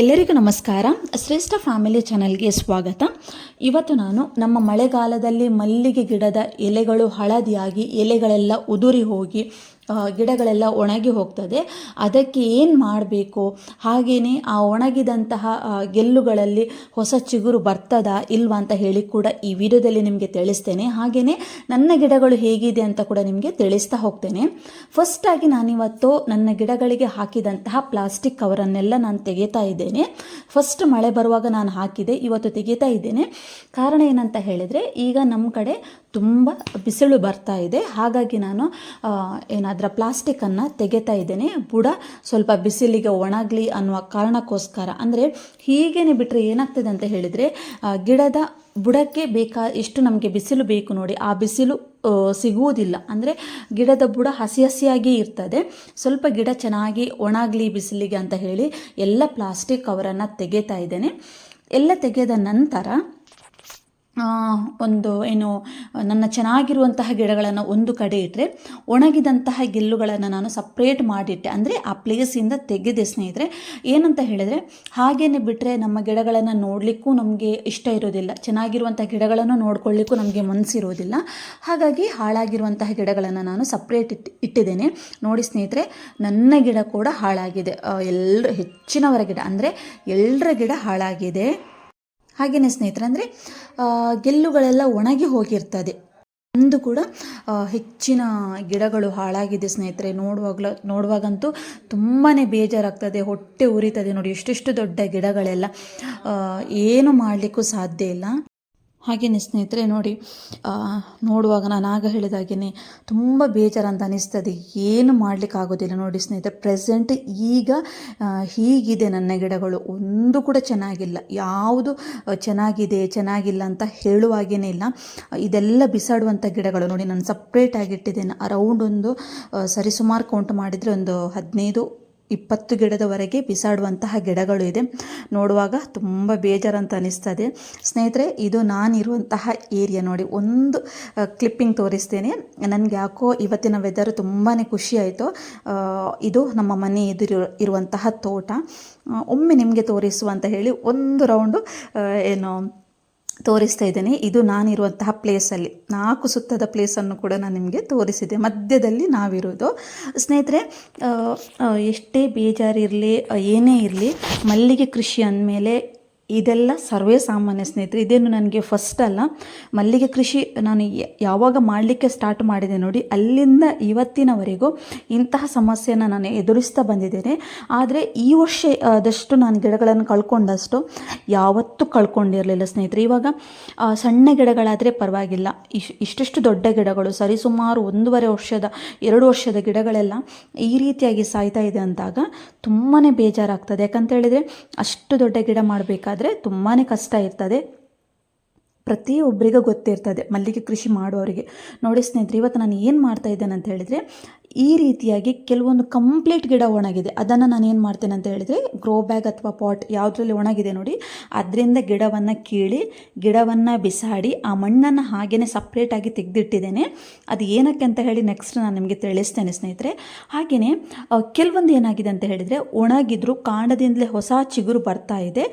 ಎಲ್ಲರಿಗೂ ನಮಸ್ಕಾರ. ಶ್ರೇಷ್ಠ ಫ್ಯಾಮಿಲಿ ಚಾನಲ್ಗೆ ಸ್ವಾಗತ. ಇವತ್ತು ನಾನು ನಮ್ಮ ಮಳೆಗಾಲದಲ್ಲಿ ಮಲ್ಲಿಗೆ ಗಿಡದ ಎಲೆಗಳು ಹಳದಿಯಾಗಿ ಎಲೆಗಳೆಲ್ಲ ಉದುರಿ ಹೋಗಿ ಗಿಡಗಳೆಲ್ಲ ಒಣಗಿ ಹೋಗ್ತದೆ. ಅದಕ್ಕೆ ಏನು ಮಾಡಬೇಕು? ಹಾಗೆಯೇ ಆ ಒಣಗಿದಂತಹ ಗೆಲ್ಲುಗಳಲ್ಲಿ ಹೊಸ ಚಿಗುರು ಬರ್ತದಾ ಇಲ್ವಾ ಅಂತ ಹೇಳಿ ಕೂಡ ಈ ವಿಡಿಯೋದಲ್ಲಿ ನಿಮಗೆ ತಿಳಿಸ್ತೇನೆ. ಹಾಗೆಯೇ ನನ್ನ ಗಿಡಗಳು ಹೇಗಿದೆ ಅಂತ ಕೂಡ ನಿಮಗೆ ತಿಳಿಸ್ತಾ ಹೋಗ್ತೇನೆ. ಫಸ್ಟಾಗಿ ನಾನಿವತ್ತು ನನ್ನ ಗಿಡಗಳಿಗೆ ಹಾಕಿದಂತಹ ಪ್ಲಾಸ್ಟಿಕ್ ಕವರನ್ನೆಲ್ಲ ನಾನು ತೆಗಿತಾ ಇದ್ದೇನೆ. ಫಸ್ಟ್ ಮಳೆ ಬರುವಾಗ ನಾನು ಹಾಕಿದೆ, ಇವತ್ತು ತೆಗಿತಾ ಇದ್ದೇನೆ. ಕಾರಣ ಏನಂತ ಹೇಳಿದರೆ, ಈಗ ನಮ್ಮ ಕಡೆ ತುಂಬ ಬಿಸಿಲು ಬರ್ತಾ ಇದೆ. ಹಾಗಾಗಿ ನಾನು ಏನಾದರ ಪ್ಲಾಸ್ಟಿಕ್ಕನ್ನು ತೆಗೆತಾ ಇದ್ದೇನೆ. ಬುಡ ಸ್ವಲ್ಪ ಬಿಸಿಲಿಗೆ ಒಣಗಲಿ ಅನ್ನುವ ಕಾರಣಕ್ಕೋಸ್ಕರ. ಅಂದರೆ ಹೀಗೇನೆ ಬಿಟ್ಟರೆ ಏನಾಗ್ತದೆ ಅಂತ ಹೇಳಿದರೆ ಗಿಡದ ಬುಡಕ್ಕೆ ಬೇಕಾ, ಎಷ್ಟು ನಮಗೆ ಬಿಸಿಲು ಬೇಕು ನೋಡಿ, ಆ ಬಿಸಿಲು ಸಿಗುವುದಿಲ್ಲ. ಅಂದರೆ ಗಿಡದ ಬುಡ ಹಸಿ ಹಸಿಯಾಗಿ ಇರ್ತದೆ. ಸ್ವಲ್ಪ ಗಿಡ ಚೆನ್ನಾಗಿ ಒಣಗಲಿ ಬಿಸಿಲಿಗೆ ಅಂತ ಹೇಳಿ ಎಲ್ಲ ಪ್ಲಾಸ್ಟಿಕ್ ಕವರನ್ನು ತೆಗೆತಾ ಇದ್ದೇನೆ. ಎಲ್ಲ ತೆಗೆದ ನಂತರ ಒಂದು ಏನು, ನನ್ನ ಚೆನ್ನಾಗಿರುವಂತಹ ಗಿಡಗಳನ್ನು ಒಂದು ಕಡೆ ಇಟ್ಟರೆ ಒಣಗಿದಂತಹ ಗೆಲ್ಲುಗಳನ್ನು ನಾನು ಸಪ್ರೇಟ್ ಮಾಡಿಟ್ಟೆ. ಅಂದರೆ ಆ ಪ್ಲೇಸಿಂದ ತೆಗೆದೆ ಸ್ನೇಹಿತರೆ, ಏನಂತ ಹೇಳಿದರೆ, ಹಾಗೇನೆ ಬಿಟ್ಟರೆ ನಮ್ಮ ಗಿಡಗಳನ್ನು ನೋಡಲಿಕ್ಕೂ ನಮಗೆ ಇಷ್ಟ ಇರೋದಿಲ್ಲ. ಚೆನ್ನಾಗಿರುವಂಥ ಗಿಡಗಳನ್ನು ನೋಡ್ಕೊಳ್ಳಿಕ್ಕೂ ನಮಗೆ ಮನಸ್ಸಿರೋದಿಲ್ಲ ಹಾಗಾಗಿ ಹಾಳಾಗಿರುವಂತಹ ಗಿಡಗಳನ್ನು ನಾನು ಸಪ್ರೇಟ್ ಇಟ್ಟು, ಇಟ್ಟಿದ್ದೇನೆ. ನೋಡಿ ಸ್ನೇಹಿತರೆ, ನನ್ನ ಗಿಡ ಕೂಡ ಹಾಳಾಗಿದೆ. ಎಲ್ಲರೂ ಹೆಚ್ಚಿನವರ ಗಿಡ, ಅಂದರೆ ಎಲ್ಲರ ಗಿಡ ಹಾಳಾಗಿದೆ. ಹಾಗೆಯೇ ಸ್ನೇಹಿತರೆ, ಅಂದರೆ ಗೆಲ್ಲುಗಳೆಲ್ಲ ಒಣಗಿ ಹೋಗಿರ್ತದೆ. ಅಂದು ಕೂಡ ಹೆಚ್ಚಿನ ಗಿಡಗಳು ಹಾಳಾಗಿದೆ ಸ್ನೇಹಿತರೆ. ನೋಡುವಾಗಲ, ನೋಡುವಾಗಂತೂ ತುಂಬಾ ಬೇಜಾರಾಗ್ತದೆ, ಹೊಟ್ಟೆ ಉರಿತದೆ ನೋಡಿ ಎಷ್ಟೆಷ್ಟು ದೊಡ್ಡ ಗಿಡಗಳೆಲ್ಲ. ಏನು ಮಾಡಲಿಕ್ಕೂ ಸಾಧ್ಯ ಇಲ್ಲ. ಹಾಗೆಯೇ ಸ್ನೇಹಿತರೆ ನೋಡಿ ನೋಡುವಾಗ ನಾನು ಆಗ ಹೇಳಿದಾಗೇ ತುಂಬ ಬೇಜಾರಂತ ಅನಿಸ್ತದೆ. ಏನು ಮಾಡಲಿಕ್ಕಾಗೋದಿಲ್ಲ ನೋಡಿ ಸ್ನೇಹಿತರೆ ಪ್ರೆಸೆಂಟ್ ಈಗ ಹೀಗಿದೆ ನನ್ನ ಗಿಡಗಳು. ಒಂದು ಕೂಡ ಚೆನ್ನಾಗಿಲ್ಲ. ಯಾವುದು ಚೆನ್ನಾಗಿದೆ, ಚೆನ್ನಾಗಿಲ್ಲ ಅಂತ ಹೇಳುವಾಗೇ ಇಲ್ಲ. ಇದೆಲ್ಲ ಬಿಸಾಡುವಂಥ ಗಿಡಗಳು ನೋಡಿ ನಾನು ಸಪ್ರೇಟಾಗಿ ಇಟ್ಟಿದ್ದೇನೆ. ಅರೌಂಡ್ ಒಂದು ಸರಿಸುಮಾರು ಕೌಂಟ್ ಮಾಡಿದರೆ ಒಂದು ಹದಿನೈದು ಇಪ್ಪತ್ತು ಗಿಡದವರೆಗೆ ಬಿಸಾಡುವಂತಹ ಗಿಡಗಳು ಇದೆ. ನೋಡುವಾಗ ತುಂಬ ಬೇಜಾರಂತ ಅನಿಸ್ತದೆ. ಸ್ನೇಹಿತರೆ, ಇದು ನಾನಿರುವಂತಹ ಏರಿಯಾ ನೋಡಿ, ಒಂದು ಕ್ಲಿಪ್ಪಿಂಗ್ ತೋರಿಸ್ತೇನೆ. ನನಗೆ ಯಾಕೋ ಇವತ್ತಿನ ವೆದರ್ ತುಂಬಾ ಖುಷಿಯಾಯಿತು ಇದು ನಮ್ಮ ಮನೆ ಎದುರು ಇರುವಂತಹ ತೋಟ. ಒಮ್ಮೆ ನಿಮಗೆ ತೋರಿಸುವ ಅಂತ ಹೇಳಿ ಒಂದು ರೌಂಡು ಏನು ತೋರಿಸ್ತಾ ಇದ್ದೇನೆ. ಇದು ನಾನಿರುವಂತಹ ಪ್ಲೇಸಲ್ಲಿ ನಾಲ್ಕು ಸುತ್ತದ ಪ್ಲೇಸನ್ನು ಕೂಡ ನಾನು ನಿಮಗೆ ತೋರಿಸಿದೆ. ಮಧ್ಯದಲ್ಲಿ ನಾವಿರೋದು. ಸ್ನೇಹಿತರೆ ಎಷ್ಟೇ ಬೇಜಾರಿರಲಿ, ಏನೇ ಇರಲಿ, ಮಲ್ಲಿಗೆ ಕೃಷಿ ಅಂದಮೇಲೆ ಇದೆಲ್ಲ ಸರ್ವೇ ಸಾಮಾನ್ಯ ಸ್ನೇಹಿತರೆ, ಇದೇನು ನನಗೆ ಫಸ್ಟ್ ಅಲ್ಲ. ಮಲ್ಲಿಗೆ ಕೃಷಿ ನಾನು ಯಾವಾಗ ಮಾಡಲಿಕ್ಕೆ ಸ್ಟಾರ್ಟ್ ಮಾಡಿದೆ ನೋಡಿ, ಅಲ್ಲಿಂದ ಇವತ್ತಿನವರೆಗೂ ಇಂತಹ ಸಮಸ್ಯೆನ ನಾನು ಎದುರಿಸ್ತಾ ಬಂದಿದ್ದೇನೆ. ಆದರೆ ಈ ವರ್ಷದಷ್ಟು ನಾನು ಗಿಡಗಳನ್ನು ಕಳ್ಕೊಂಡಷ್ಟು ಯಾವತ್ತೂ ಕಳ್ಕೊಂಡಿರಲಿಲ್ಲ ಸ್ನೇಹಿತರೆ. ಇವಾಗ ಸಣ್ಣ ಗಿಡಗಳಾದರೆ ಪರವಾಗಿಲ್ಲ. ಇಶ್, ಇಷ್ಟಿಷ್ಟು ದೊಡ್ಡ ಗಿಡಗಳು, ಸರಿಸುಮಾರು ಒಂದೂವರೆ ವರ್ಷದ, ಎರಡು ವರ್ಷದ ಗಿಡಗಳೆಲ್ಲ ಈ ರೀತಿಯಾಗಿ ಸಾಯ್ತಾ ಇದೆ ಅಂದಾಗ ತುಂಬಾ ಬೇಜಾರಾಗ್ತದೆ. ಯಾಕಂತ ಹೇಳಿದರೆ ಅಷ್ಟು ದೊಡ್ಡ ಗಿಡ ಮಾಡಬೇಕಾದ್ರೆ ತುಂಬಾ ಕಷ್ಟ ಇರ್ತದೆ. ಪ್ರತಿಯೊಬ್ಬರಿಗೂ ಗೊತ್ತಿರ್ತದೆ ಮಲ್ಲಿಗೆ ಕೃಷಿ ಮಾಡುವವರಿಗೆ ನೋಡಿ ಸ್ನೇಹಿತರೆ, ಇವತ್ತು ನಾನು ಏನು ಮಾಡ್ತಾ ಇದ್ದೇನೆ ಅಂತ ಹೇಳಿದರೆ ಈ ರೀತಿಯಾಗಿ ಕೆಲವೊಂದು ಕಂಪ್ಲೀಟ್ ಗಿಡ ಒಣಗಿದೆ. ಅದನ್ನು ನಾನು ಏನು ಮಾಡ್ತೇನೆ ಅಂತ ಹೇಳಿದರೆ ಗ್ರೋ ಬ್ಯಾಗ್ ಅಥವಾ ಪಾಟ್ ಯಾವುದರಲ್ಲಿ ಒಣಗಿದೆ ನೋಡಿ, ಅದರಿಂದ ಗಿಡವನ್ನು ಕೀಳಿ, ಗಿಡವನ್ನು ಬಿಸಾಡಿ, ಆ ಮಣ್ಣನ್ನು ಹಾಗೇ ಸಪ್ರೇಟಾಗಿ ತೆಗೆದಿಟ್ಟಿದ್ದೇನೆ. ಅದು ಏನಕ್ಕೆ ಅಂತ ಹೇಳಿ ನೆಕ್ಸ್ಟ್ ನಾನು ನಿಮಗೆ ತಿಳಿಸ್ತೇನೆ ಸ್ನೇಹಿತರೆ. ಹಾಗೆಯೇ ಕೆಲವೊಂದು ಏನಾಗಿದೆ ಅಂತ ಹೇಳಿದರೆ, ಒಣಗಿದ್ರು ಕಾಂಡದಿಂದಲೇ ಹೊಸ ಚಿಗುರು ಬರ್ತಾ ಇದೆ.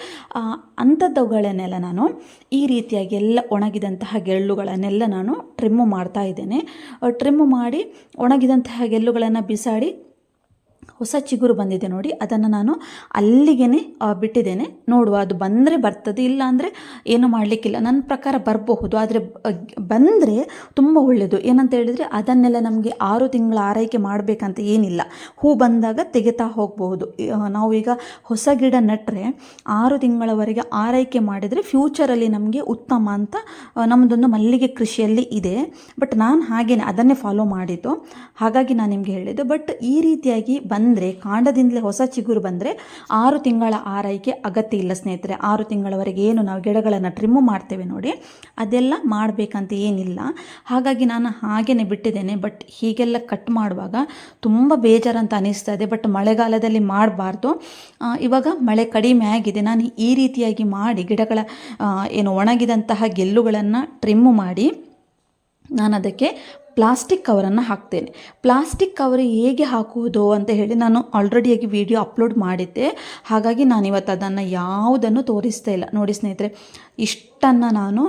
ಅಂಥದ್ದುಗಳನ್ನೆಲ್ಲ ನಾನು ಈ ರೀತಿಯಾಗಿ ಎಲ್ಲ ಒಣಗಿದಂತಹ ಗೆಳ್ಳುಗಳನ್ನೆಲ್ಲ ನಾನು ಟ್ರಿಮ್ಮು ಮಾಡ್ತಾ ಇದ್ದೇನೆ. ಟ್ರಿಮ್ಮು ಮಾಡಿ ಒಣಗಿದಂತಹ ಗೆಲ್ಲುಗಳನ್ನು ಬಿಸಾಡಿ ಹೊಸ ಚಿಗುರು ಬಂದಿದೆ ನೋಡಿ, ಅದನ್ನು ನಾನು ಅಲ್ಲಿಗೆ ಬಿಟ್ಟಿದ್ದೇನೆ. ನೋಡುವ, ಅದು ಬಂದರೆ ಬರ್ತದೆ, ಇಲ್ಲ ಅಂದರೆ ಏನು ಮಾಡಲಿಕ್ಕಿಲ್ಲ. ನನ್ನ ಪ್ರಕಾರ ಬರಬಹುದು, ಆದರೆ ಬಂದರೆ ತುಂಬ ಒಳ್ಳೆಯದು ಏನಂತ ಹೇಳಿದರೆ, ಅದನ್ನೆಲ್ಲ ನಮಗೆ ಆರು ತಿಂಗಳ ಆರೈಕೆ ಮಾಡಬೇಕಂತ ಏನಿಲ್ಲ. ಹೂ ಬಂದಾಗ ತೆಗೆತಾ ಹೋಗಬಹುದು. ನಾವು ಈಗ ಹೊಸ ಗಿಡ ನೆಟ್ಟರೆ ಆರು ತಿಂಗಳವರೆಗೆ ಆರೈಕೆ ಮಾಡಿದರೆ ಫ್ಯೂಚರಲ್ಲಿ ನಮಗೆ ಉತ್ತಮ ಅಂತ ನಮ್ಮದೊಂದು ಮಲ್ಲಿಗೆ ಕೃಷಿಯಲ್ಲಿ ಇದೆ. ಬಟ್ ನಾನು ಹಾಗೇನೆ, ಅದನ್ನೇ ಫಾಲೋ ಮಾಡಿದ್ದು. ಹಾಗಾಗಿ ನಾನು ನಿಮಗೆ ಹೇಳಿದ್ದು. ಬಟ್ ಈ ರೀತಿಯಾಗಿ ಬಂದರೆ, ಕಾಂಡದಿಂದಲೇ ಹೊಸ ಚಿಗುರು ಬಂದರೆ ಆರು ತಿಂಗಳ ಆರೈಕೆ ಅಗತ್ಯ ಇಲ್ಲ ಸ್ನೇಹಿತರೆ. ಆರು ತಿಂಗಳವರೆಗೆ ಏನು ನಾವು ಗಿಡಗಳನ್ನು ಟ್ರಿಮ್ಮು ಮಾಡ್ತೇವೆ ನೋಡಿ, ಅದೆಲ್ಲ ಮಾಡಬೇಕಂತ ಏನಿಲ್ಲ. ಹಾಗಾಗಿ ನಾನು ಹಾಗೇನೆ ಬಿಟ್ಟಿದ್ದೇನೆ ಬಟ್ ಹೀಗೆಲ್ಲ ಕಟ್ ಮಾಡುವಾಗ ತುಂಬ ಬೇಜಾರಂತ ಇದೆ. ಬಟ್ ಮಳೆಗಾಲದಲ್ಲಿ ಮಾಡಬಾರ್ದು. ಇವಾಗ ಮಳೆ ಕಡಿಮೆ ಆಗಿದೆ. ನಾನು ಈ ರೀತಿಯಾಗಿ ಮಾಡಿ ಗಿಡಗಳ ಏನು ಒಣಗಿದಂತಹ ಗೆಲ್ಲುಗಳನ್ನು ಟ್ರಿಮ್ಮು ಮಾಡಿ ನಾನು ಅದಕ್ಕೆ ಪ್ಲಾಸ್ಟಿಕ್ ಕವರನ್ನು ಹಾಕ್ತೇನೆ. ಪ್ಲಾಸ್ಟಿಕ್ ಕವರ್ ಹೇಗೆ ಹಾಕುವುದು ಅಂತ ಹೇಳಿ ನಾನು ಆಲ್ರೆಡಿಯಾಗಿ ವಿಡಿಯೋ ಅಪ್ಲೋಡ್ ಮಾಡಿದ್ದೆ. ಹಾಗಾಗಿ ನಾನು ಇವತ್ತು ಅದನ್ನು ಯಾವುದನ್ನು ತೋರಿಸ್ತಾ ಇಲ್ಲ. ನೋಡಿ ಸ್ನೇಹಿತರೆ, ಇಷ್ಟನ್ನು ನಾನು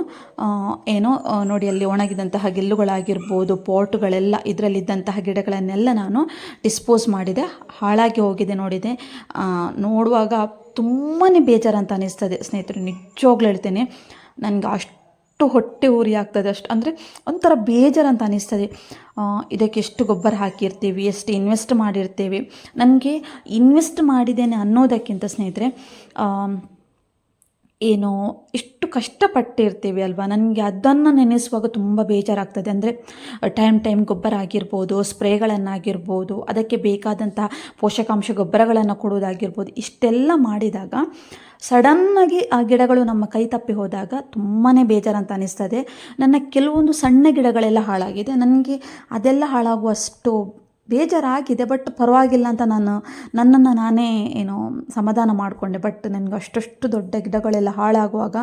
ಏನೋ ನೋಡಿ ಅಲ್ಲಿ ಒಣಗಿದಂತಹ ಗೆಲ್ಲುಗಳಾಗಿರ್ಬೋದು, ಪಾಟ್ಗಳೆಲ್ಲ ಇದರಲ್ಲಿದ್ದಂತಹ ಗಿಡಗಳನ್ನೆಲ್ಲ ನಾನು ಡಿಸ್ಪೋಸ್ ಮಾಡಿದೆ. ಹಾಳಾಗಿ ಹೋಗಿದೆ ನೋಡಿದೆ. ನೋಡುವಾಗ ತುಂಬಾ ಬೇಜಾರಂತ ಅನಿಸ್ತದೆ. ಸ್ನೇಹಿತರು, ನಿಜವಾಗ್ಲೂ ಹೇಳ್ತೇನೆ. ನನಗೆ ಅಷ್ಟು ಹೊಟ್ಟೆ ಉರಿ ಆಗ್ತದೆ ಅಷ್ಟು. ಅಂದರೆ ಒಂಥರ ಬೇಜಾರಂತ ಅನಿಸ್ತದೆ. ಇದಕ್ಕೆ ಎಷ್ಟು ಗೊಬ್ಬರ ಹಾಕಿರ್ತೀವಿ, ಎಷ್ಟು ಇನ್ವೆಸ್ಟ್ ಮಾಡಿರ್ತೀವಿ. ನನಗೆ ಇನ್ವೆಸ್ಟ್ ಮಾಡಿದ್ದೇನೆ ಅನ್ನೋದಕ್ಕಿಂತ ಸ್ನೇಹಿತರೆ ಏನು ಎಷ್ಟು ಕಷ್ಟಪಟ್ಟಿರ್ತೀವಿ ಅಲ್ವಾ? ನನಗೆ ಅದನ್ನು ನೆನೆಸುವಾಗ ತುಂಬ ಬೇಜಾರಾಗ್ತದೆ. ಅಂದರೆ ಟೈಮ್ ಟೈಮ್ ಗೊಬ್ಬರ ಆಗಿರ್ಬೋದು, ಸ್ಪ್ರೇಗಳನ್ನಾಗಿರ್ಬೋದು, ಅದಕ್ಕೆ ಬೇಕಾದಂತಹ ಪೋಷಕಾಂಶ ಗೊಬ್ಬರಗಳನ್ನು ಕೊಡೋದಾಗಿರ್ಬೋದು ಇಷ್ಟೆಲ್ಲ ಮಾಡಿದಾಗ ಸಡನ್ನಾಗಿ ಆ ಗಿಡಗಳು ನಮ್ಮ ಕೈ ತಪ್ಪಿ ಹೋದಾಗ ತುಂಬಾ ಬೇಜಾರಂತ ಅನಿಸ್ತದೆ. ನನ್ನ ಕೆಲವೊಂದು ಸಣ್ಣ ಗಿಡಗಳೆಲ್ಲ ಹಾಳಾಗಿದೆ. ನನಗೆ ಅದೆಲ್ಲ ಹಾಳಾಗುವಷ್ಟು ಬೇಜಾರಾಗಿದೆ ಬಟ್ ಪರವಾಗಿಲ್ಲ ಅಂತ ನಾನು ನನ್ನನ್ನು ನಾನೇ ಏನು ಸಮಾಧಾನ ಮಾಡಿಕೊಂಡೆ. ಬಟ್ ನನಗೆ ಅಷ್ಟಷ್ಟು ದೊಡ್ಡ ಗಿಡಗಳೆಲ್ಲ ಹಾಳಾಗುವಾಗ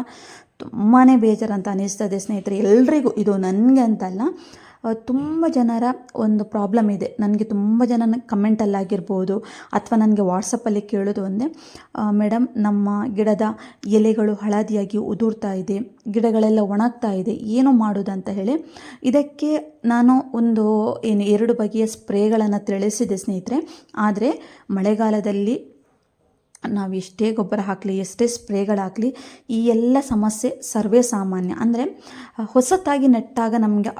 ತುಂಬಾ ಬೇಜಾರಂತ ಅನ್ನಿಸ್ತದೆ ಸ್ನೇಹಿತರೆ. ಎಲ್ರಿಗೂ ಇದು ನನಗೆ ಅಂತಲ್ಲ ತುಂಬ ಜನರ ಒಂದು ಪ್ರಾಬ್ಲಮ್ ಇದೆ. ನನಗೆ ತುಂಬ ಜನ ಕಮೆಂಟಲ್ಲಾಗಿರ್ಬೋದು ಅಥವಾ ನನಗೆ ವಾಟ್ಸಪ್ಪಲ್ಲಿ ಕೇಳೋದು ಒಂದೇ ಮೇಡಮ್ ನಮ್ಮ ಗಿಡದ ಎಲೆಗಳು ಹಳದಿಯಾಗಿ ಉದುರ್ತಾ ಇದೆ, ಗಿಡಗಳೆಲ್ಲ ಒಣಗ್ತಾ ಇದೆ, ಏನು ಮಾಡೋದಂತ ಹೇಳಿ ಇದಕ್ಕೆ ನಾನು ಒಂದು, ಏನು ಎರಡು ಬಗೆಯ ಸ್ಪ್ರೇಗಳನ್ನು ತಿಳಿಸಿದೆ ಸ್ನೇಹಿತರೆ. ಆದರೆ ಮಳೆಗಾಲದಲ್ಲಿ ನಾವು ಎಷ್ಟೇ ಗೊಬ್ಬರ ಹಾಕಲಿ, ಎಷ್ಟೇ ಸ್ಪ್ರೇಗಳಾಗಲಿ ಈ ಎಲ್ಲ ಸಮಸ್ಯೆ ಸರ್ವೇ ಸಾಮಾನ್ಯ. ಅಂದರೆ ಹೊಸತಾಗಿ ನೆಟ್ಟಾಗ ನಮಗೆ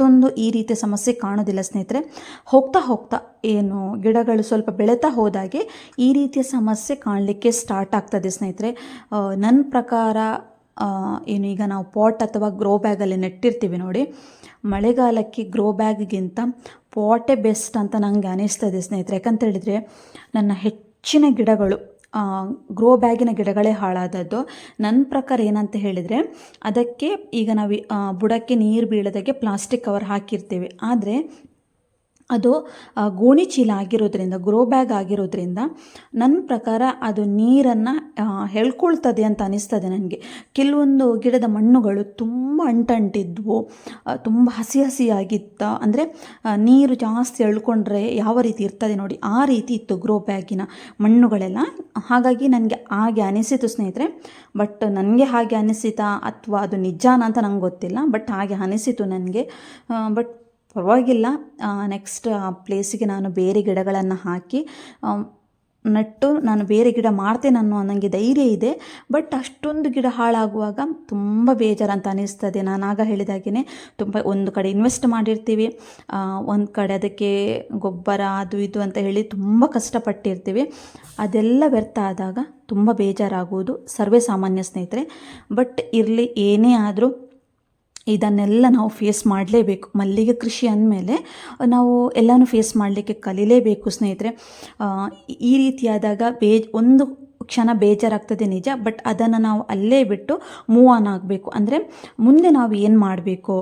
ಅಷ್ಟೊಂದು ಈ ರೀತಿಯ ಸಮಸ್ಯೆ ಕಾಣೋದಿಲ್ಲ ಸ್ನೇಹಿತರೆ. ಹೋಗ್ತಾ ಹೋಗ್ತಾ ಏನು ಗಿಡಗಳು ಸ್ವಲ್ಪ ಬೆಳೀತಾ ಹೋದಾಗೆ ಈ ರೀತಿಯ ಸಮಸ್ಯೆ ಕಾಣಲಿಕ್ಕೆ ಸ್ಟಾರ್ಟ್ ಆಗ್ತದೆ ಸ್ನೇಹಿತರೆ. ನನ್ನ ಪ್ರಕಾರ ಏನು ಈಗ ನಾವು ಪಾಟ್ ಅಥವಾ ಗ್ರೋ ಬ್ಯಾಗಲ್ಲಿ ನೆಟ್ಟಿರ್ತೀವಿ ನೋಡಿ. ಮಳೆಗಾಲಕ್ಕೆ ಗ್ರೋ ಬ್ಯಾಗ್ಗಿಂತ ಪಾಟೇ ಬೆಸ್ಟ್ ಅಂತ ನನಗೆ ಅನಿಸ್ತದೆ ಸ್ನೇಹಿತರೆ. ಯಾಕಂತ ಹೇಳಿದರೆ, ನನ್ನ ಹೆಚ್ಚಿನ ಗಿಡಗಳು ಗ್ರೋ ಬ್ಯಾಗಿನ ಗಿಡಗಳೇ ಹಾಳಾದದ್ದು. ನನ್ನ ಪ್ರಕಾರ ಏನಂತ ಹೇಳಿದರೆ, ಅದಕ್ಕೆ ಈಗ ನಾವು ಬುಡಕ್ಕೆ ನೀರು ಬೀಳದಕ್ಕೆ ಪ್ಲಾಸ್ಟಿಕ್ ಕವರ್ ಹಾಕಿರ್ತೀವಿ. ಆದರೆ ಅದು ಗೋಣಿ ಚೀಲ ಆಗಿರೋದ್ರಿಂದ ಗ್ರೋ ಬ್ಯಾಗ್ ಆಗಿರೋದ್ರಿಂದ ನನ್ನ ಪ್ರಕಾರ ಅದು ನೀರನ್ನು ಹೇಳ್ಕೊಳ್ತದೆ ಅಂತ ಅನಿಸ್ತದೆ ನನಗೆ. ಕೆಲವೊಂದು ಗಿಡದ ಮಣ್ಣುಗಳು ತುಂಬ ಅಂಟಂಟಿದ್ವು ತುಂಬ ಹಸಿ ಹಸಿಯಾಗಿತ್ತ, ಅಂದರೆ ನೀರು ಜಾಸ್ತಿ ಎಳ್ಕೊಂಡ್ರೆ ಯಾವ ರೀತಿ ಇರ್ತದೆ ನೋಡಿ, ಆ ರೀತಿ ಇತ್ತು ಗ್ರೋ ಬ್ಯಾಗಿನ ಮಣ್ಣುಗಳೆಲ್ಲ. ಹಾಗಾಗಿ ನನಗೆ ಹಾಗೆ ಅನಿಸಿತು ಸ್ನೇಹಿತರೆ, ಬಟ್ ನನಗೆ ಹಾಗೆ ಅನಿಸಿತಾ ಅಥವಾ ಅದು ನಿಜಾನ ಅಂತ ನಂಗೆ ಗೊತ್ತಿಲ್ಲ, ಬಟ್ ಹಾಗೆ ಅನಿಸಿತು ನನಗೆ. ಬಟ್ ಪರವಾಗಿಲ್ಲ. ನೆಕ್ಸ್ಟ್ ಆ ಪ್ಲೇಸಿಗೆ ನಾನು ಬೇರೆ ಗಿಡಗಳನ್ನು ಹಾಕಿ ನೆಟ್ಟು ನಾನು ಬೇರೆ ಗಿಡ ಮಾಡ್ತೇನೆ ಅನ್ನೋ ನನಗೆ ಧೈರ್ಯ ಇದೆ. ಬಟ್ ಅಷ್ಟೊಂದು ಗಿಡ ಹಾಳಾಗುವಾಗ ತುಂಬ ಬೇಜಾರಂತ ಅನಿಸ್ತದೆ. ನಾನು ಆಗ ಹೇಳಿದಾಗೆ ತುಂಬ ಒಂದು ಕಡೆ ಇನ್ವೆಸ್ಟ್ ಮಾಡಿರ್ತೀವಿ. ಒಂದು ಕಡೆ ಅದಕ್ಕೆ ಗೊಬ್ಬರ, ಅದು ಇದು ಅಂತ ಹೇಳಿ ತುಂಬ ಕಷ್ಟಪಟ್ಟಿರ್ತೀವಿ. ಅದೆಲ್ಲ ವ್ಯರ್ಥ ಆದಾಗ ತುಂಬ ಬೇಜಾರಾಗುವುದು. ಸರ್ವೇ ಸಾಮಾನ್ಯ ಸ್ನೇಹಿತರೆ. ಬಟ್ ಇರಲಿ ಏನೇ ಆದರೂ ಇದನ್ನೆಲ್ಲ ನಾವು ಫೇಸ್ ಮಾಡಲೇಬೇಕು. ಮಲ್ಲಿಗೆ ಕೃಷಿ ಅಂದಮೇಲೆ ನಾವು ಎಲ್ಲನೂ ಫೇಸ್ ಮಾಡಲಿಕ್ಕೆ ಕಲೀಲೇಬೇಕು ಸ್ನೇಹಿತರೆ. ಈ ರೀತಿಯಾದಾಗ ಬೇ ಒಂದು ಕ್ಷಣ ಬೇಜಾರಾಗ್ತದೆ ನಿಜ ಬಟ್ ಅದನ್ನು ನಾವು ಅಲ್ಲೇ ಬಿಟ್ಟು ಮೂವ್ ಆನ್ ಆಗಬೇಕು. ಅಂದರೆ ಮುಂದೆ ನಾವು ಏನು ಮಾಡಬೇಕು?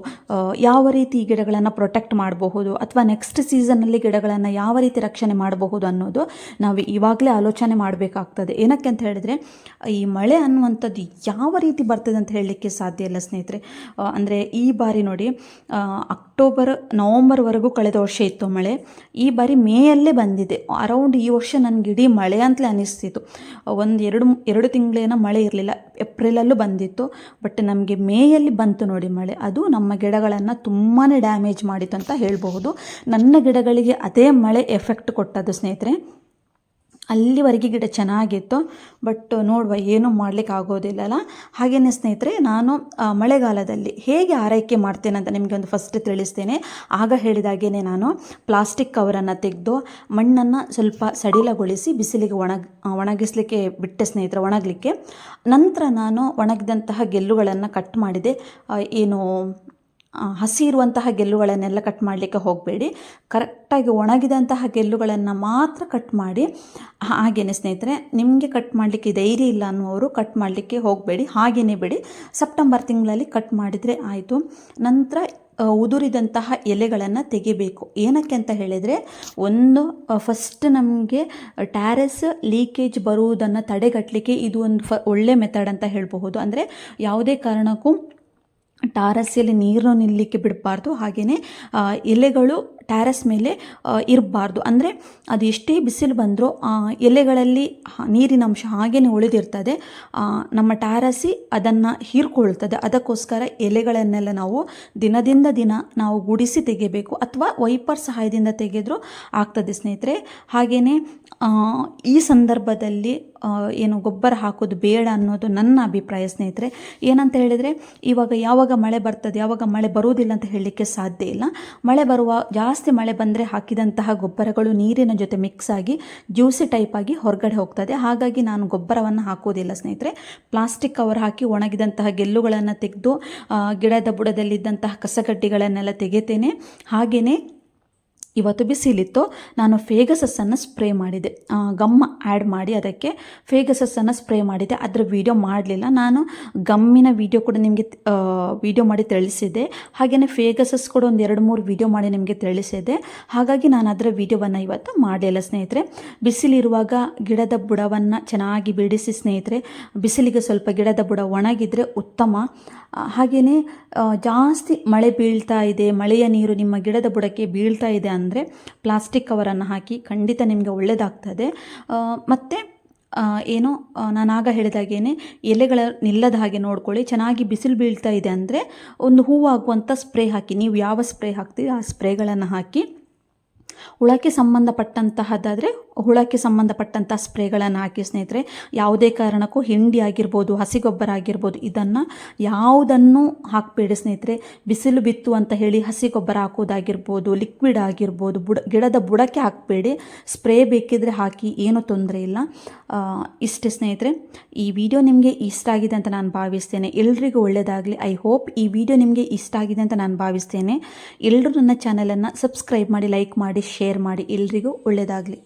ಯಾವ ರೀತಿ ಗಿಡಗಳನ್ನು ಪ್ರೊಟೆಕ್ಟ್ ಮಾಡಬಹುದು? ಅಥವಾ ನೆಕ್ಸ್ಟ್ ಸೀಸನಲ್ಲಿ ಗಿಡಗಳನ್ನು ಯಾವ ರೀತಿ ರಕ್ಷಣೆ ಮಾಡಬಹುದು ಅನ್ನೋದು ನಾವು ಇವಾಗಲೇ ಆಲೋಚನೆ ಮಾಡಬೇಕಾಗ್ತದೆ. ಏನಕ್ಕೆ ಅಂತ ಹೇಳಿದ್ರೆ, ಈ ಮಳೆ ಅನ್ನುವಂಥದ್ದು ಯಾವ ರೀತಿ ಬರ್ತದೆ ಅಂತ ಹೇಳಲಿಕ್ಕೆ ಸಾಧ್ಯ ಇಲ್ಲ ಸ್ನೇಹಿತರೆ. ಅಂದರೆ ಈ ಬಾರಿ ನೋಡಿ ಅಕ್ಟೋಬರ್ ನವಂಬರ್ವರೆಗೂ ಕಳೆದ ವರ್ಷ ಇತ್ತು ಮಳೆ. ಈ ಬಾರಿ ಮೇಯಲ್ಲೇ ಬಂದಿದೆ. ಅರೌಂಡ್ ಈ ವರ್ಷ ನನಗೆ ಇಡೀ ಮಳೆ ಅಂತಲೇ ಅನಿಸ್ತಿತ್ತು. ಒಂದು ಎರಡು ಎರಡು ತಿಂಗಳೇನೋ ಮಳೆ ಇರಲಿಲ್ಲ. ಏಪ್ರಿಲಲ್ಲೂ ಬಂದಿತ್ತು. ಬಟ್ ನಮಗೆ ಮೇಯಲ್ಲಿ ಬಂತು ನೋಡಿ ಮಳೆ. ಅದು ನಮ್ಮ ಗಿಡಗಳನ್ನು ತುಂಬಾ ಡ್ಯಾಮೇಜ್ ಮಾಡಿತ್ತು ಅಂತ ಹೇಳಬಹುದು. ನನ್ನ ಗಿಡಗಳಿಗೆ ಅದೇ ಮಳೆ ಎಫೆಕ್ಟ್ ಕೊಟ್ಟದ್ದು ಸ್ನೇಹಿತರೆ. ಅಲ್ಲಿವರೆಗೆ ಗಿಡ ಚೆನ್ನಾಗಿತ್ತು. ಬಟ್ ನೋಡುವ, ಏನೂ ಮಾಡಲಿಕ್ಕೆ ಆಗೋದಿಲ್ಲಲ್ಲ. ಹಾಗೆಯೇ ಸ್ನೇಹಿತರೆ, ನಾನು ಮಳೆಗಾಲದಲ್ಲಿ ಹೇಗೆ ಆರೈಕೆ ಮಾಡ್ತೇನೆ ಅಂತ ನಿಮಗೆ ಒಂದು ಫಸ್ಟ್ ತಿಳಿಸ್ತೇನೆ. ಆಗ ಹೇಳಿದಾಗೇ ನಾನು ಪ್ಲಾಸ್ಟಿಕ್ ಕವರನ್ನು ತೆಗೆದು, ಮಣ್ಣನ್ನು ಸ್ವಲ್ಪ ಸಡಿಲಗೊಳಿಸಿ ಬಿಸಿಲಿಗೆ ಒಣಗ ಒಣಗಿಸಲಿಕ್ಕೆ ಬಿಟ್ಟೆ ಸ್ನೇಹಿತರೆ, ಒಣಗಲಿಕ್ಕೆ. ನಂತರ ನಾನು ಒಣಗಿದಂತಹ ಗೆಲ್ಲುಗಳನ್ನು ಕಟ್ ಮಾಡಿದೆ. ಏನು ಹಸಿ ಇರುವಂತಹ ಗೆಲ್ಲುಗಳನ್ನೆಲ್ಲ ಕಟ್ ಮಾಡಲಿಕ್ಕೆ ಹೋಗಬೇಡಿ. ಕರೆಕ್ಟಾಗಿ ಒಣಗಿದಂತಹ ಗೆಲ್ಲುಗಳನ್ನು ಮಾತ್ರ ಕಟ್ ಮಾಡಿ ಹಾಗೆಯೇ ಸ್ನೇಹಿತರೆ, ನಿಮಗೆ ಕಟ್ ಮಾಡಲಿಕ್ಕೆ ಧೈರ್ಯ ಇಲ್ಲ ಅನ್ನುವರು ಕಟ್ ಮಾಡಲಿಕ್ಕೆ ಹೋಗಬೇಡಿ. ಹಾಗೆಯೇ ಬಿಡಿ, ಸೆಪ್ಟೆಂಬರ್ ತಿಂಗಳಲ್ಲಿ ಕಟ್ ಮಾಡಿದರೆ ಆಯಿತು. ನಂತರ ಉದುರಿದಂತಹ ಎಲೆಗಳನ್ನು ತೆಗಿಬೇಕು. ಏನಕ್ಕೆ ಅಂತ ಹೇಳಿದರೆ, ಒಂದು ಫಸ್ಟ್ ನಮಗೆ ಟ್ಯಾರೆಸ್ ಲೀಕೇಜ್ ಬರುವುದನ್ನು ತಡೆಗಟ್ಟಲಿಕ್ಕೆ ಇದು ಒಂದು ಫ ಒಳ್ಳೆ ಮೆಥಡ್ ಅಂತ ಹೇಳಬಹುದು. ಅಂದರೆ ಯಾವುದೇ ಕಾರಣಕ್ಕೂ ಟಾರಸ್ಸಲ್ಲಿ ನೀರು ನಿಲ್ಲಲಿಕ್ಕೆ ಬಿಡಬಾರ್ದು. ಹಾಗೆಯೇ ಎಲೆಗಳು ಟ್ಯಾರಸ್ ಮೇಲೆ ಇರಬಾರ್ದು. ಅಂದರೆ ಅದು ಎಷ್ಟೇ ಬಿಸಿಲು ಬಂದರೂ ಎಲೆಗಳಲ್ಲಿ ನೀರಿನ ಅಂಶ ಹಾಗೇ ಉಳಿದಿರ್ತದೆ. ನಮ್ಮ ಟ್ಯಾರಸಿ ಅದನ್ನು ಹೀರ್ಕೊಳ್ತದೆ ಅದಕ್ಕೋಸ್ಕರ ಎಲೆಗಳನ್ನೆಲ್ಲ ನಾವು ದಿನದಿಂದ ದಿನ ನಾವು ಗುಡಿಸಿ ತೆಗೆಯಬೇಕು ಅಥವಾ ವೈಪರ್ ಸಹಾಯದಿಂದ ತೆಗೆದರೂ ಆಗ್ತದೆ ಸ್ನೇಹಿತರೆ. ಹಾಗೆಯೇ ಈ ಸಂದರ್ಭದಲ್ಲಿ ಏನು ಗೊಬ್ಬರ ಹಾಕೋದು ಬೇಡ ಅನ್ನೋದು ನನ್ನ ಅಭಿಪ್ರಾಯ ಸ್ನೇಹಿತರೆ. ಏನಂತ ಹೇಳಿದರೆ, ಇವಾಗ ಯಾವಾಗ ಮಳೆ ಬರ್ತದೆ, ಯಾವಾಗ ಮಳೆ ಬರುವುದಿಲ್ಲ ಅಂತ ಹೇಳಲಿಕ್ಕೆ ಸಾಧ್ಯ ಇಲ್ಲ. ಮಳೆ ಬರುವ ಜಾಸ್ತಿ ಮಳೆ ಬಂದರೆ ಹಾಕಿದಂತಹ ಗೊಬ್ಬರಗಳು ನೀರಿನ ಜೊತೆ ಮಿಕ್ಸ್ ಆಗಿ ಜ್ಯೂಸಿ ಟೈಪ್ ಆಗಿ ಹೊರಗಡೆ ಹೋಗ್ತದೆ. ಹಾಗಾಗಿ ನಾನು ಗೊಬ್ಬರವನ್ನು ಹಾಕೋದಿಲ್ಲ ಸ್ನೇಹಿತರೆ. ಪ್ಲಾಸ್ಟಿಕ್ ಕವರ್ ಹಾಕಿ ಒಣಗಿದಂತಹ ಗೆಲ್ಲುಗಳನ್ನು ತೆಗೆದು ಗಿಡದ ಬುಡದಲ್ಲಿದ್ದಂತಹ ಕಸಗಡ್ಡಿಗಳನ್ನೆಲ್ಲ ತೆಗೆತೇನೆ. ಹಾಗೆಯೇ ಇವತ್ತು ಬಿಸಿಲಿತ್ತು, ನಾನು ಫೇಗಸಸ್ಸನ್ನು ಸ್ಪ್ರೇ ಮಾಡಿದೆ. ಗಮ್ ಆ್ಯಡ್ ಮಾಡಿ ಅದಕ್ಕೆ ಫೇಗಸಸ್ಸನ್ನು ಸ್ಪ್ರೇ ಮಾಡಿದೆ. ಅದರ ವಿಡಿಯೋ ಮಾಡಲಿಲ್ಲ. ನಾನು ಗಮ್ಮಿನ ವೀಡಿಯೋ ಕೂಡ ನಿಮಗೆ ವಿಡಿಯೋ ಮಾಡಿ ತಿಳಿಸಿದೆ. ಹಾಗೆಯೇ ಫೇಗಸಸ್ ಕೂಡ ಒಂದು ಎರಡು ಮೂರು ವಿಡಿಯೋ ಮಾಡಿ ನಿಮಗೆ ತಿಳಿಸಿದೆ. ಹಾಗಾಗಿ ನಾನು ಅದರ ವೀಡಿಯೋವನ್ನು ಇವತ್ತು ಮಾಡಲಿಲ್ಲ ಸ್ನೇಹಿತರೆ. ಬಿಸಿಲಿರುವಾಗ ಗಿಡದ ಬುಡವನ್ನು ಚೆನ್ನಾಗಿ ಬಿಡಿಸಿ ಸ್ನೇಹಿತರೆ. ಬಿಸಿಲಿಗೆ ಸ್ವಲ್ಪ ಗಿಡದ ಬುಡ ಒಣಗಿದರೆ ಉತ್ತಮ. ಹಾಗೆಯೇ ಜಾಸ್ತಿ ಮಳೆ ಬೀಳ್ತಾ ಇದೆ, ಮಳೆಯ ನೀರು ನಿಮ್ಮ ಗಿಡದ ಬುಡಕ್ಕೆ ಬೀಳ್ತಾ ಇದೆ ಅಂದರೆ ಪ್ಲಾಸ್ಟಿಕ್ ಕವರನ್ನು ಹಾಕಿ ಖಂಡಿತ ನಿಮಗೆ ಒಳ್ಳೆಯದಾಗ್ತದೆ ಮತ್ತು ಏನೋ ಆ, ನಾನು ಆಗ ಹೇಳಿದಾಗೇನೆ ಎಲೆಗಳ ನಿಲ್ಲದ ಹಾಗೆ ನೋಡ್ಕೊಳ್ಳಿ. ಚೆನ್ನಾಗಿ ಬಿಸಿಲು ಬೀಳ್ತಾ ಇದೆ ಅಂದರೆ ಒಂದು ಹೂವಾಗುವಂಥ ಸ್ಪ್ರೇ ಹಾಕಿ ನೀವು ಯಾವ ಸ್ಪ್ರೇ ಹಾಕ್ತೀರಿ ಆ ಸ್ಪ್ರೇಗಳನ್ನು ಹಾಕಿ ಹುಳಕ್ಕೆ ಸಂಬಂಧಪಟ್ಟಂತಹದ್ದಾದರೆ ಹುಳಕ್ಕೆ ಸಂಬಂಧಪಟ್ಟಂಥ ಸ್ಪ್ರೇಗಳನ್ನು ಹಾಕಿ ಸ್ನೇಹಿತರೆ, ಯಾವುದೇ ಕಾರಣಕ್ಕೂ ಹಿಂಡಿ ಆಗಿರ್ಬೋದು, ಹಸಿಗೊಬ್ಬರ ಆಗಿರ್ಬೋದು, ಇದನ್ನು ಯಾವುದನ್ನು ಹಾಕಬೇಡಿ ಸ್ನೇಹಿತರೆ. ಬಿಸಿಲು ಬಿತ್ತು ಅಂತ ಹೇಳಿ ಹಸಿಗೊಬ್ಬರ ಹಾಕೋದಾಗಿರ್ಬೋದು ಲಿಕ್ವಿಡ್ ಆಗಿರ್ಬೋದು, ಬುಡ, ಗಿಡದ ಬುಡಕ್ಕೆ ಹಾಕಬೇಡಿ. ಸ್ಪ್ರೇ ಬೇಕಿದ್ರೆ ಹಾಕಿ, ಏನೂ ತೊಂದರೆ ಇಲ್ಲ. ಇಷ್ಟೇ ಸ್ನೇಹಿತರೆ. ಈ ವಿಡಿಯೋ ನಿಮಗೆ ಇಷ್ಟ ಆಗಿದೆ ಅಂತ ನಾನು ಭಾವಿಸ್ತೇನೆ. ಎಲ್ರಿಗೂ ಒಳ್ಳೆಯದಾಗಲಿ ಐ ಹೋಪ್ ಈ ವಿಡಿಯೋ ನಿಮಗೆ ಇಷ್ಟ ಆಗಿದೆ ಅಂತ ನಾನು ಭಾವಿಸ್ತೇನೆ. ಎಲ್ಲರೂ ನನ್ನ ಚಾನಲನ್ನು ಸಬ್ಸ್ಕ್ರೈಬ್ ಮಾಡಿ, ಲೈಕ್ ಮಾಡಿ, ಶೇರ್ ಮಾಡಿ. ಎಲ್ರಿಗೂ ಒಳ್ಳೆಯದಾಗಲಿ